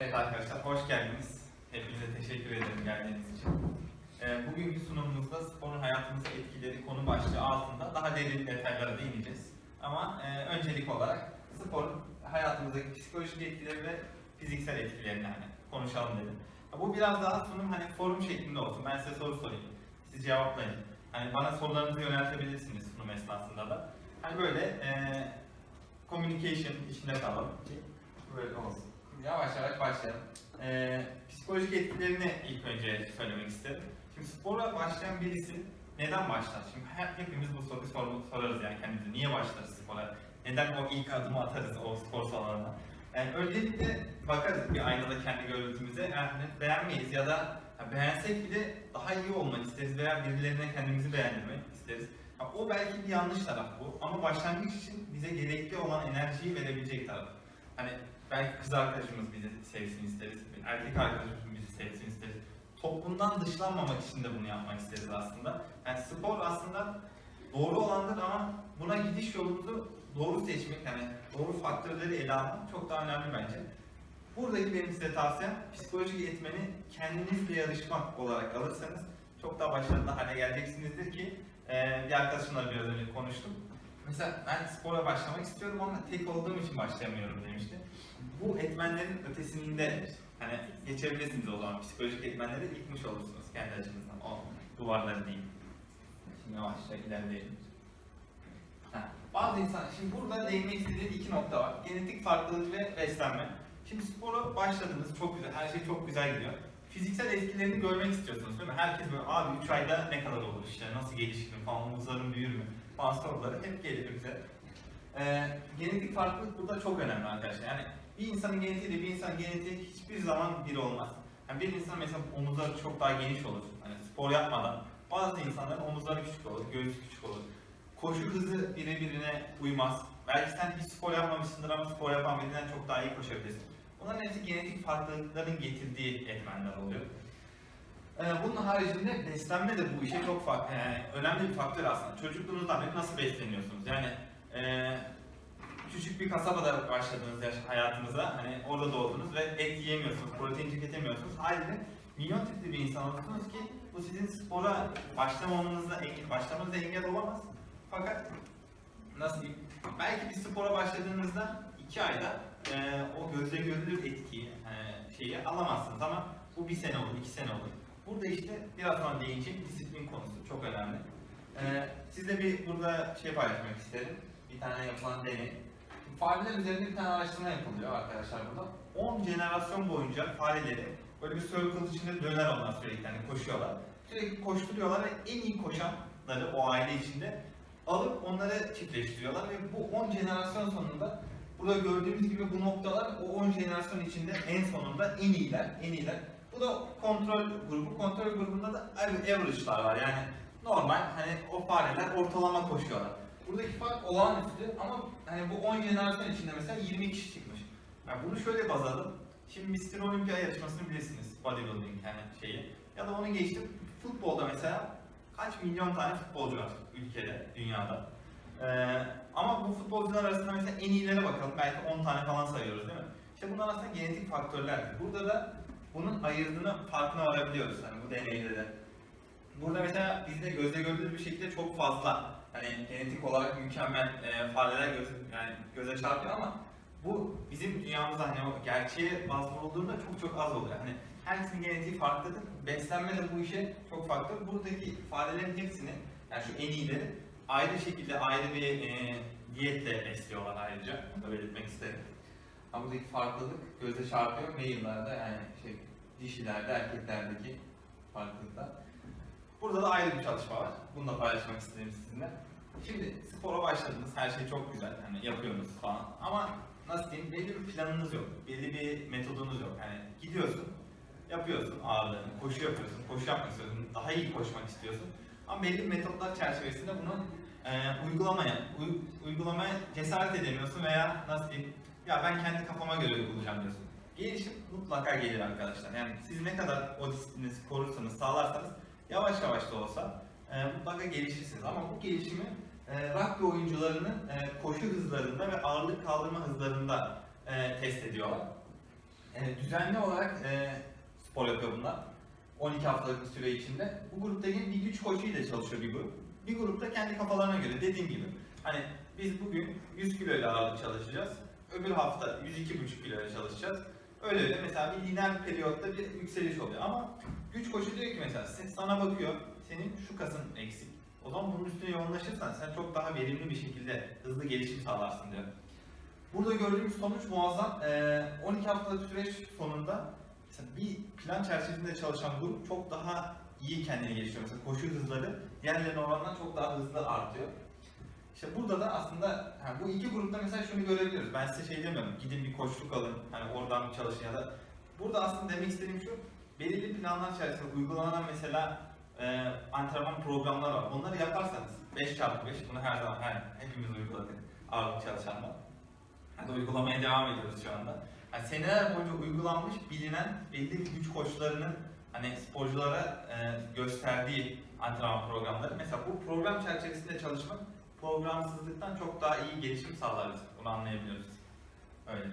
Evet arkadaşlar, hoş geldiniz. Hepinize teşekkür ederim geldiğiniz için. Ee, bugünkü sunumumuzda sporun hayatımıza etkileri konu başlığı altında daha derin detaylara değineceğiz. Ama e, öncelik olarak sporun hayatımızdaki psikolojik etkileri ve fiziksel etkilerini hani konuşalım dedim. Bu biraz daha sunum hani forum şeklinde olsun. Ben size soru sorayım. Siz cevaplayın. Hani bana sorularınızı yöneltebilirsiniz sunum esnasında da. Hani böyle e, communication içinde kalalım ki böyle başlayalım. Ee, psikolojik etkilerini ilk önce söylemek isterim. Şimdi spora başlayan birisi neden başlar? Şimdi hep, hepimiz bu soruyu sor, sorarız yani kendimize. Niye başlarız spora? Neden o ilk adımı atarız o spor salonuna? Yani öncelikle bakarız bir aynada kendi görüntümüze. Yani beğenmeyiz ya da ya beğensek bile daha iyi olmak isteriz veya birilerine kendimizi beğendirmek isteriz. Ya o belki bir yanlış taraf bu ama başlangıç için bize gerekli olan enerjiyi verebilecek taraf. Hani belki kız arkadaşımız bizi sevsin isteriz, erkek arkadaşımız bizi sevsin isteriz. Toplumdan dışlanmamak için de bunu yapmak isteriz aslında. Yani spor aslında doğru olandır ama buna gidiş yolumuzu doğru seçmek, yani doğru faktörleri ele almak çok daha önemli bence. Buradaki benim size tavsiyem psikolojik etmeni kendinizle yarışmak olarak alırsanız çok daha başarılı hale geleceksinizdir ki e, bir arkadaşımla biraz önce konuştum. Mesela ben spora başlamak istiyorum ama tek olduğum için başlayamıyorum demişti. Bu etmenlerin ötesinde hani geçebilirsiniz o zaman psikolojik etmenleri yıkmış olursunuz kendi açınızdan o duvarları değil. Şimdi yavaşça ilerleyelim. Ha, Bazı insan, şimdi burada değinmek istediğim iki nokta var. Genetik farklılık ve beslenme. Şimdi spora başladınız, çok güzel, her şey çok güzel gidiyor. Fiziksel etkilerini görmek istiyorsunuz değil mi? Herkes böyle abi 3 ayda ne kadar olur işte, nasıl gelişir mi falan, omuzlarım büyür mü falan soruları hep gelir bize. Ee, genetik farklılık burada çok önemli arkadaşlar. Yani bir insanın genetiğiyle bir insanın genetiği hiçbir zaman bir olmaz. Yani bir insan mesela omuzları çok daha geniş olur. Hani spor yapmadan bazı insanların omuzları küçük olur, göğsü küçük olur. Koşu hızı birbirine uymaz. Belki sen hiç spor yapmamışsındır ama spor yapan birinden çok daha iyi koşabilirsin. Bunların hepsi genetik farklılıkların getirdiği etmenler oluyor. Ee, bunun haricinde beslenme de bu işe çok yani önemli bir faktör aslında. Çocukluğunuzdan beri nasıl besleniyorsunuz? Yani e, küçük bir kasabada başladınız yaş hayatınıza, hani orada doğdunuz ve et yiyemiyorsunuz, protein tüketemiyorsunuz. Haliyle milyon tipli bir insan olursunuz ki bu sizin spora başlamamanızda engel, başlamanıza engel olamaz. Fakat nasıl? Belki bir spora başladığınızda iki ayda e, o gözle görülür etkiyi, e, şeyi alamazsınız ama bu bir sene olur, iki sene olur. Burada işte biraz sonra değinecek disiplin konusu çok önemli. E, size bir burada şey paylaşmak isterim. Bir tane yapılan deney. Fareler üzerinde bir tane araştırma yapılıyor arkadaşlar burada. 10 jenerasyon boyunca fareleri böyle bir circle içinde döner onlar sürekli hani koşuyorlar. Sürekli koşturuyorlar ve en iyi koşanları o aile içinde alıp onları çiftleştiriyorlar ve bu 10 jenerasyon sonunda burada gördüğümüz gibi bu noktalar o 10 jenerasyon içinde en sonunda en iyiler, en iyiler. Bu da kontrol grubu. Kontrol grubunda da average'lar var yani normal hani o fareler ortalama koşuyorlar. Buradaki fark olağanüstü ama hani bu 10 jenerasyon içinde mesela 20 kişi çıkmış. Yani bunu şöyle baz alalım. Şimdi Mr. Olympia yarışmasını bilirsiniz. Bodybuilding yani şeyi. Ya da onu geçtim. Futbolda mesela kaç milyon tane futbolcu var ülkede, dünyada. Ee, ama bu futbolcular arasında mesela en iyilere bakalım. Belki 10 tane falan sayıyoruz değil mi? İşte bunlar aslında genetik faktörler. Burada da bunun ayırdığını farkına varabiliyoruz hani bu deneyde de. Burada mesela bizde gözle görülür bir şekilde çok fazla hani genetik olarak mükemmel e, fareler göz, yani göze çarpıyor ama bu bizim dünyamızda hani o gerçeğe bazlı olduğunda çok çok az oluyor. Hani herkesin genetiği farklıdır. Beslenme de bu işe çok farklı. Buradaki farelerin hepsini yani şu en iyileri ayrı şekilde ayrı bir e, diyetle besliyorlar ayrıca. Bunu da belirtmek isterim. Ama buradaki farklılık göze çarpıyor male'larda yani şey dişilerde erkeklerdeki farklılıklar. Burada da ayrı bir çalışma var. Bunu da paylaşmak istedim sizinle. Şimdi spora başladınız, her şey çok güzel, hani yapıyorsunuz falan. Ama nasıl diyeyim, belli bir planınız yok, belli bir metodunuz yok. Yani gidiyorsun, yapıyorsun ağırlığını, koşu yapıyorsun, koşu yapmak istiyorsun, daha iyi koşmak istiyorsun. Ama belli metotlar çerçevesinde bunu e, uygulamaya, uy- uygulamaya cesaret edemiyorsun veya nasıl diyeyim, ya ben kendi kafama göre uygulayacağım diyorsun. Gelişim mutlaka gelir arkadaşlar. Yani siz ne kadar o disiplini korursanız, sağlarsanız yavaş yavaş da olsa e, mutlaka gelişirsiniz. Ama bu gelişimi e, rugby oyuncularının e, koşu hızlarında ve ağırlık kaldırma hızlarında e, test ediyorlar. e, düzenli olarak e, spor yapıyor bunlar. 12 haftalık bir süre içinde. Bu grupta bir güç koçuyla çalışıyor bir grup. Bir grupta kendi kafalarına göre dediğim gibi. Hani biz bugün 100 kilo ile ağırlık çalışacağız. Öbür hafta 102,5 kilo ile çalışacağız. Öyle öyle mesela bir lineer periyotta bir yükseliş oluyor ama güç koçu diyor ki mesela sen- sana bakıyor senin şu kasın eksik. O zaman bunun üstüne yoğunlaşırsan sen çok daha verimli bir şekilde hızlı gelişim sağlarsın diyor. Burada gördüğümüz sonuç muazzam. Ee, 12 haftalık süreç sonunda bir plan çerçevesinde çalışan grup çok daha iyi kendini geliştiriyor. Mesela koşu hızları diğerlerine oranla çok daha hızlı artıyor. İşte burada da aslında ha, bu iki grupta mesela şunu görebiliyoruz. Ben size şey demiyorum, gidin bir koşuluk alın, hani oradan bir çalışın ya da burada aslında demek istediğim şu, belirli planlar içerisinde uygulanan mesela e, antrenman programları var. Onları yaparsanız 5 çarpı 5 bunu her zaman her, hepimiz uyguladık ağırlık çalışanlar. Hadi uygulamaya devam ediyoruz şu anda. Yani seneler boyunca uygulanmış bilinen belli güç koçlarının hani sporculara e, gösterdiği antrenman programları. Mesela bu program çerçevesinde çalışmak programsızlıktan çok daha iyi gelişim sağlar bize. Bunu anlayabiliyoruz. Öyle.